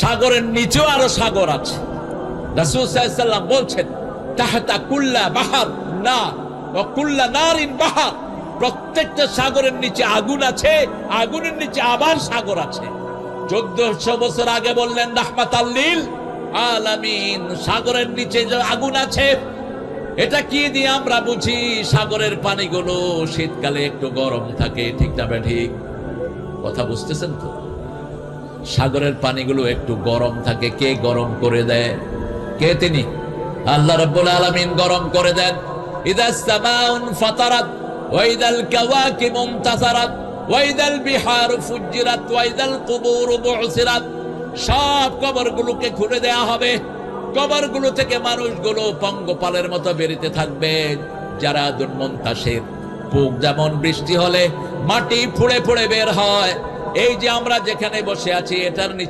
সাগরের নিচেও আরও সাগর আছে। আলাইহি বলছেন, তাহাতা কুল্লা বাহার না কুল্লা নারিন বাহার। প্রত্যেকটা সাগরের নিচে আগুন আছে, আগুনের নিচে আবার সাগর আছে। চোদ্দশো বছর আগে বললেন রাহমাত আল্লিল আলামিন, সাগরের নিচে যে আগুন আছে, এটা কি দিয়ে আমরা বুঝি? সাগরের পানিগুলো শীতকালে একটু গরম থাকে, ঠিক না ঠিক? কথা বুঝতেছেন তো? সাগরের পানিগুলো একটু গরম থাকে। কে গরম করে দেয়? কে তিনি? আল্লাহ রাব্বুল আলামিন গরম করে দেন। সব কবরগুলোকে হবে। থেকে মানুষগুলো পঙ্গপালের মতো থাকবে। যারা দুর্মন্তাসের বুক যেমন বৃষ্টি হলে মাটি ফুড়ে ফুড়ে বের হয়। এই যে আমরা যেখানে বসে আছি এটার নিচে